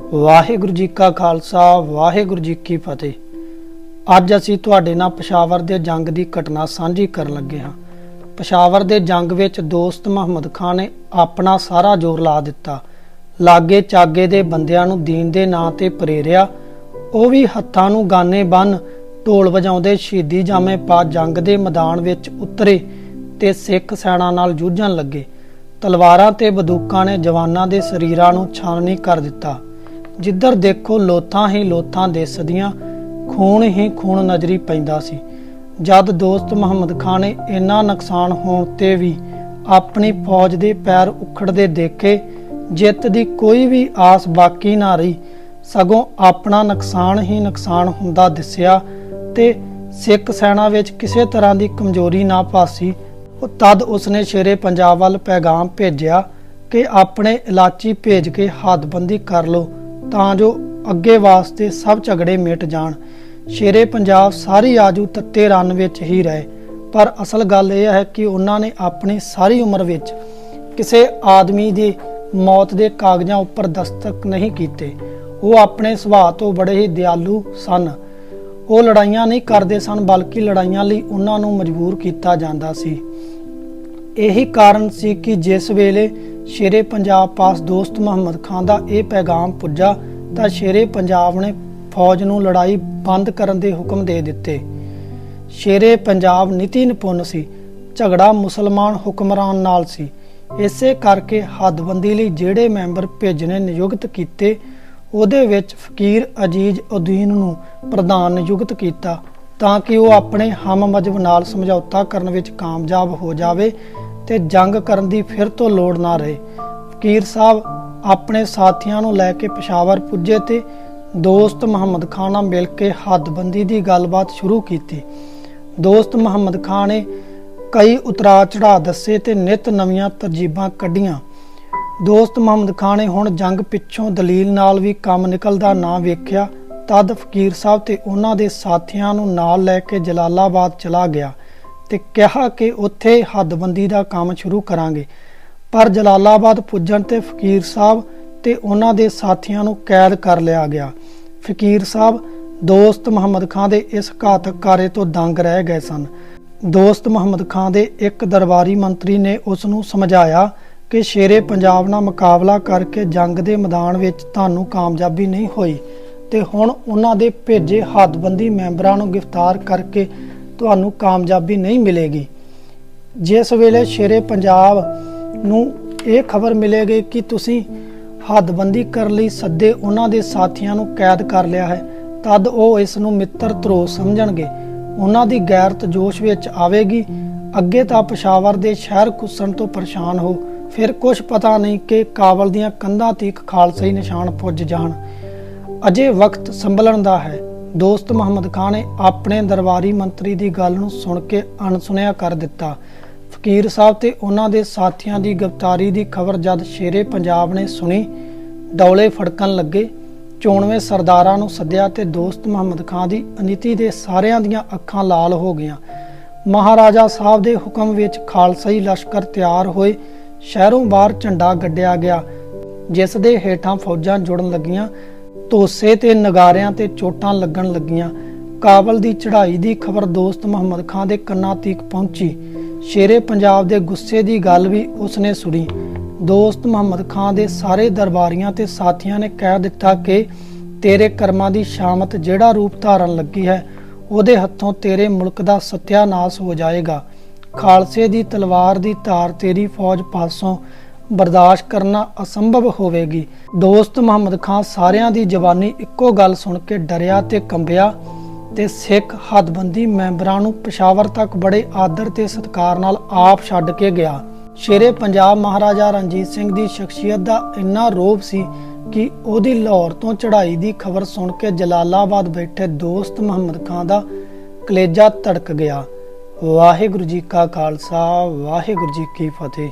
ਵਾਹਿਗੁਰੂ ਜੀ ਕਾ ਖਾਲਸਾ, ਵਾਹਿਗੁਰੂ ਜੀ ਕੀ ਫਤਿਹ। ਅੱਜ ਅਸੀਂ ਤੁਹਾਡੇ ਨਾਲ ਪਸ਼ਾਵਰ ਦੇ ਜੰਗ ਦੀ ਘਟਨਾ ਸਾਂਝੀ ਕਰਨ ਲੱਗੇ ਹਾਂ। ਪਸ਼ਾਵਰ ਦੇ ਜੰਗ ਵਿੱਚ ਦੋਸਤ ਮੁਹੰਮਦ ਖਾਨ ਨੇ ਆਪਣਾ ਸਾਰਾ ਜ਼ੋਰ ਲਾ ਦਿੱਤਾ। ਲਾਗੇ ਚਾਗੇ ਦੇ ਬੰਦਿਆਂ ਨੂੰ ਦੀਨ ਦੇ ਨਾਂ ਤੇ ਪ੍ਰੇਰਿਆ। ਉਹ ਵੀ ਹੱਥਾਂ ਨੂੰ ਗਾਨੇ ਬੰਨ, ਢੋਲ ਵਜਾਉਂਦੇ ਸ਼ਹੀਦੀ ਜਾਮੇ ਪਾ ਜੰਗ ਦੇ ਮੈਦਾਨ ਵਿੱਚ ਉਤਰੇ ਤੇ ਸਿੱਖ ਸੈਨਾ ਨਾਲ ਜੂਝਣ ਲੱਗੇ। ਤਲਵਾਰਾਂ ਤੇ ਬੰਦੂਕਾਂ ਨੇ ਜਵਾਨਾਂ ਦੇ ਸਰੀਰਾਂ ਨੂੰ ਛਾਨਣੀ ਕਰ ਦਿੱਤਾ। ਜਿੱਧਰ ਦੇਖੋ ਲੋਥਾਂ ਹੀ ਲੋਥਾਂ ਦਿਸਦੀਆਂ ਖੂਨ ਹੀ ਖੂਨ ਨਜ਼ਰੀ ਪੈਂਦਾ ਸੀ। ਜਦ ਦੋਸਤ ਮੁਹੰਮਦ ਖਾਨ ਨੇ ਇੰਨਾ ਨੁਕਸਾਨ ਹੋਣ ਤੇ ਵੀ ਆਪਣੀ ਫੌਜ ਦੇ ਪੈਰ ਉਖੜਦੇ ਦੇਖੇ, ਜਿੱਤ ਦੀ ਕੋਈ ਵੀ ਆਸ ਬਾਕੀ ਨਾ ਰਹੀ, ਸਗੋਂ ਆਪਣਾ ਨੁਕਸਾਨ ਹੀ ਨੁਕਸਾਨ ਹੁੰਦਾ ਦਿਸਿਆ ਤੇ ਸਿੱਖ ਸੈਨਾ ਵਿੱਚ ਕਿਸੇ ਤਰ੍ਹਾਂ ਦੀ ਕਮਜ਼ੋਰੀ ਨਾ ਪਾਸੀ ਤਦ ਉਸਨੇ ਸ਼ੇਰੇ ਪੰਜਾਬ ਵੱਲ ਪੈਗਾਮ ਭੇਜਿਆ ਕਿ ਆਪਣੇ ਇਲਾਚੀ ਭੇਜ ਕੇ ਹੱਦਬੰਦੀ ਕਰ ਲਓ। ਤਾਂ ਜੋ ਅੱਗੇ ਵਾਸਤੇ ਸਭ ਝਗੜੇ ਮਿਟ ਜਾਣ। ਸ਼ੇਰੇ ਪੰਜਾਬ ਸਾਰੀ ਆਜੂ ਤੱਤੇ ਰਨ ਵਿੱਚ ਹੀ ਰਹੇ। ਪਰ ਅਸਲ ਗੱਲ ਇਹ ਹੈ ਕਿ ਉਹਨਾਂ ਨੇ ਆਪਣੀ ਸਾਰੀ ਉਮਰ ਵਿੱਚ ਕਿਸੇ ਆਦਮੀ ਦੀ ਮੌਤ ਦੇ ਕਾਗਜ਼ਾਂ ਉੱਪਰ ਦਸਤਕ ਨਹੀਂ ਕੀਤੇ। ਉਹ ਆਪਣੇ ਸੁਭਾਅ ਤੋਂ ਬੜੇ ਹੀ ਦਿਆਲੂ ਸਨ। ਉਹ ਲੜਾਈਆਂ ਨਹੀਂ ਕਰਦੇ ਸਨ, ਬਲਕਿ ਲੜਾਈਆਂ ਲਈ ਉਹਨਾਂ ਨੂੰ ਮਜਬੂਰ ਕੀਤਾ ਜਾਂਦਾ ਸੀ। ਇਹੀ ਕਾਰਨ ਸੀ ਕਿ ਜਿਸ ਵੇਲੇ ਸ਼ੇਰੇ ਪੰਜਾਬ ਪਾਸ ਦੋਸਤ ਮੁਹੰਮਦ ਖਾਨ ਦਾ ਇਹ ਪੈਗਾਮ ਪੁੱਜਾ ਤਾਂ ਸ਼ੇਰੇ ਪੰਜਾਬ ਨੇ ਫੌਜ ਨੂੰ ਲੜਾਈ ਬੰਦ ਕਰਨ ਦੇ ਹੁਕਮ ਦੇ ਦਿੱਤੇ। ਸ਼ੇਰੇ ਪੰਜਾਬ ਨੀਤੀ ਨਿਪੁੰਨ ਸੀ, ਝਗੜਾ ਮੁਸਲਮਾਨ ਹੁਕਮਰਾਨ ਨਾਲ ਸੀ। ਇਸੇ ਕਰਕੇ ਹੱਦਬੰਦੀ ਲਈ ਜਿਹੜੇ ਮੈਂਬਰ ਭੇਜਣੇ ਨਿਯੁਕਤ ਕੀਤੇ, ਉਹਦੇ ਵਿੱਚ ਫਕੀਰ ਅਜੀਜ਼ ਉਦੀਨ ਨੂੰ ਪ੍ਰਧਾਨ ਨਿਯੁਕਤ ਕੀਤਾ ਤਾਂ ਕਿ ਉਹ ਆਪਣੇ ਹਮ ਮਜਬ ਨਾਲ ਸਮਝੌਤਾ ਕਰਨ ਵਿੱਚ ਕਾਮਯਾਬ ਹੋ ਜਾਵੇ ਤੇ ਜੰਗ ਕਰਨ ਦੀ ਫਿਰ ਤੋਂ ਲੋੜ ਨਾ ਰਹੇ। ਫਕੀਰ ਸਾਹਿਬ ਆਪਣੇ ਸਾਥੀਆਂ ਨੂੰ ਲੈ ਕੇ ਪਸ਼ਾਵਰ ਪੁੱਜੇ ਤੇ ਦੋਸਤ ਮੁਹੰਮਦ ਖਾਨ ਨਾਲ ਮਿਲ ਕੇ ਹੱਦਬੰਦੀ ਦੀ ਗੱਲਬਾਤ ਸ਼ੁਰੂ ਕੀਤੀ। ਦੋਸਤ ਮੁਹੰਮਦ ਖਾਨ ਨੇ ਕਈ ਉਤਰਾ ਚੜਾ ਦੱਸੇ ਤੇ ਨਿਤ ਨਵੀਆਂ ਤਰਜੀਬਾਂ ਕੱਢੀਆਂ। ਦੋਸਤ ਮੁਹੰਮਦ ਖਾਨ ਨੇ ਹੁਣ ਜੰਗ ਪਿੱਛੋਂ ਦਲੀਲ ਨਾਲ ਵੀ ਕੰਮ ਨਿਕਲਦਾ ਨਾ ਵੇਖਿਆ, ਤਦ ਫਕੀਰ ਸਾਹਿਬ ਤੇ ਉਹਨਾਂ ਦੇ ਸਾਥੀਆਂ ਨੂੰ ਨਾਲ ਲੈ ਕੇ ਜਲਾਲਾਬਾਦ ਚਲਾ ਗਿਆ। ਤੇ ਕਿਹਾ ਕਿ ਉੱਥੇ ਹੱਦਬੰਦੀ ਦਾ ਕੰਮ ਸ਼ੁਰੂ ਕਰਾਂਗੇ। ਪਰ ਜਲਾਲਾਬਾਦ ਪੁੱਜਣ ਤੇ ਫਕੀਰ ਸਾਹਿਬ ਤੇ ਉਹਨਾਂ ਦੇ ਸਾਥੀਆਂ ਨੂੰ ਕੈਦ ਕਰ ਲਿਆ ਗਿਆ। ਫਕੀਰ ਸਾਹਿਬ, ਦੋਸਤ ਮੁਹੰਮਦ ਖਾਨ ਦੇ ਇਸ ਘਾਤਕ ਕਾਰੇ ਤੋਂ ਦੰਗ ਰਹਿ ਗਏ ਸਨ। ਦੋਸਤ ਮੁਹੰਮਦ ਖਾਨ ਦੇ ਇੱਕ ਦਰਬਾਰੀ ਮੰਤਰੀ ਨੇ ਉਸ ਨੂੰ ਸਮਝਾਇਆ ਕਿ ਸ਼ੇਰੇ ਪੰਜਾਬ ਨਾਲ ਮੁਕਾਬਲਾ ਕਰਕੇ ਜੰਗ ਦੇ ਮੈਦਾਨ ਵਿੱਚ ਤੁਹਾਨੂੰ ਕਾਮਯਾਬੀ ਨਹੀਂ ਹੋਈ ਤੇ ਹੁਣ ਉਹਨਾਂ ਦੇ ਭੇਜੇ ਹੱਦਬੰਦੀ ਮੈਂਬਰਾਂ ਨੂੰ ਗ੍ਰਿਫਤਾਰ ਕਰਕੇ ਤੁਹਾਨੂੰ ਕਾਮਯਾਬੀ ਨਹੀਂ ਮਿਲੇਗੀ। ਜਿਸ ਵੇਲੇ ਸ਼ੇਰੇ ਪੰਜਾਬ ਨੂੰ ਇਹ ਖਬਰ ਮਿਲੇਗੀ ਕਿ ਤੁਸੀਂ ਹੱਦਬੰਦੀ ਕਰਨ ਲਈ, ਸੱਦੇ ਉਹਨਾਂ ਦੇ ਸਾਥੀਆਂ ਨੂੰ ਕੈਦ ਕਰ ਲਿਆ ਹੈ, ਤਦ ਉਹ ਇਸ ਨੂੰ ਮਿੱਤਰ ਧਰੋ ਸਮਝਣਗੇ। ਉਹਨਾਂ ਦੀ ਗੈਰਤ ਜੋਸ਼ ਵਿੱਚ ਆਵੇਗੀ। ਅੱਗੇ ਤਾਂ ਪਸ਼ਾਵਰ ਦੇ ਸ਼ਹਿਰ ਕੁੱਸਣ ਤੋਂ ਪਰੇਸ਼ਾਨ ਹੋ। ਫਿਰ ਕੁਝ ਪਤਾ ਨਹੀਂ ਕਿ ਕਾਬਲ ਦੀਆਂ ਕੰਧਾਂ ਤੀਕ ਖਾਲਸਾਈ ਨਿਸ਼ਾਨ ਪੁੱਜ ਜਾਣ। ਅਜੇ ਵਕਤ ਸੰਭਲਣ ਦਾ ਹੈ। ਦੋਸਤ ਮੁਹੰਮਦ ਖਾਨ ਨੇ ਆਪਣੇ ਦਰਬਾਰੀ ਮੰਤਰੀ ਦੀ ਗੱਲ ਨੂੰ ਸੁਣ ਕੇ ਅਣਸੁਣਿਆ ਕਰ ਦਿੱਤਾ। ਫਕੀਰ ਸਾਹਿਬ ਤੇ ਉਹਨਾਂ ਦੇ ਸਾਥੀਆਂ ਦੀ ਗ੍ਰਿਫਤਾਰੀ ਦੀ ਖਬਰ ਜਦ ਸ਼ੇਰੇ ਪੰਜਾਬ ਨੇ ਸੁਣੀ ਡੌਲੇ ਫੜਕਣ ਲੱਗੇ, ਚੋਣਵੇਂ ਸਰਦਾਰਾਂ ਨੂੰ ਸੱਦਿਆ ਤੇ ਦੋਸਤ ਮੁਹੰਮਦ ਖਾਨ ਦੀ ਅਨੀਤੀ ਦੇ ਸਾਰਿਆਂ ਦੀਆਂ ਅੱਖਾਂ ਲਾਲ ਹੋ ਗਈਆਂ। ਮਹਾਰਾਜਾ ਸਾਹਿਬ ਦੇ ਹੁਕਮ ਵਿੱਚ ਖਾਲਸਾਈ ਲਸ਼ਕਰ ਤਿਆਰ ਹੋਏ, ਸ਼ਹਿਰੋਂ ਬਾਹਰ ਝੰਡਾ ਗੱਡਿਆ ਗਿਆ, ਜਿਸ ਦੇ ਹੇਠਾਂ ਫੌਜਾਂ ਜੁੜਨ ਲੱਗੀਆਂ। ਤੋਸੇ ਤੇ ਨਗਾਰਿਆਂ ਤੇ ਚੋਟਾਂ ਲੱਗਣ ਲੱਗੀਆਂ। ਕਾਬਲ ਦੀ ਚੜ੍ਹਾਈ ਦੀ ਖਬਰ ਦੋਸਤ ਮੁਹੰਮਦ ਖਾਨ ਦੇ ਕੰਨਾਂ ਤੀਕ ਪਹੁੰਚੀ। ਸ਼ੇਰੇ ਪੰਜਾਬ ਦੇ ਗੁੱਸੇ ਦੀ ਗੱਲ ਵੀ ਉਸਨੇ ਸੁਣੀ। ਦੋਸਤ ਮੁਹੰਮਦ ਖਾਨ ਦੇ ਸਾਰੇ ਦਰਬਾਰੀਆਂ ਤੇ ਸਾਥੀਆਂ ਨੇ ਕਹਿ ਦਿੱਤਾ ਕਿ ਤੇਰੇ ਕਰਮਾਂ ਦੀ ਸ਼ਾਮਤ ਜਿਹੜਾ ਰੂਪ ਧਾਰਨ ਲੱਗੀ ਹੈ, ਉਹਦੇ ਹੱਥੋਂ ਤੇਰੇ ਮੁਲਕ ਦਾ ਸਤਿਆਨਾਸ਼ ਹੋ ਜਾਏਗਾ। ਖਾਲਸੇ ਦੀ ਤਲਵਾਰ ਦੀ ਧਾਰ ਤੇਰੀ ਫੌਜ ਪਾਸੋਂ ਬਰਦਾਸ਼ਤ ਕਰਨਾ ਅਸੰਭਵ ਹੋਵੇਗੀ। ਦੋਸਤ ਮੁਹੰਮਦ ਖਾਨ ਸਾਰਿਆਂ ਦੀ ਜਵਾਨੀ ਇੱਕੋ ਗੱਲ ਸੁਣ ਕੇ ਡਰਿਆ ਤੇ ਕੰਬਿਆ ਤੇ ਸਿੱਖ ਹੱਦਬੰਦੀ ਮੈਂਬਰਾਂ ਨੂੰ ਪਸ਼ਾਵਰ ਤੱਕ ਬੜੇ ਆਦਰ ਤੇ ਸਤਿਕਾਰ ਨਾਲ ਆਪ ਛੱਡ ਕੇ ਗਿਆ। ਸ਼ੇਰੇ ਪੰਜਾਬ ਮਹਾਰਾਜਾ ਰਣਜੀਤ ਸਿੰਘ ਦੀ ਸ਼ਖਸੀਅਤ ਦਾ ਇੰਨਾ ਰੋਬ ਸੀ ਕਿ ਉਹਦੀ ਲਾਹੌਰ ਤੋਂ ਚੜ੍ਹਾਈ ਦੀ ਖਬਰ ਸੁਣ ਕੇ ਜਲਾਲਾਬਾਦ ਬੈਠੇ ਦੋਸਤ ਮੁਹੰਮਦ ਖਾਨ ਦਾ ਕਲੇਜਾ ਧੜਕ ਗਿਆ। ਵਾਹਿਗੁਰੂ ਜੀ ਕਾ ਖਾਲਸਾ, ਵਾਹਿਗੁਰੂ ਜੀ ਕੀ ਫਤਿਹ।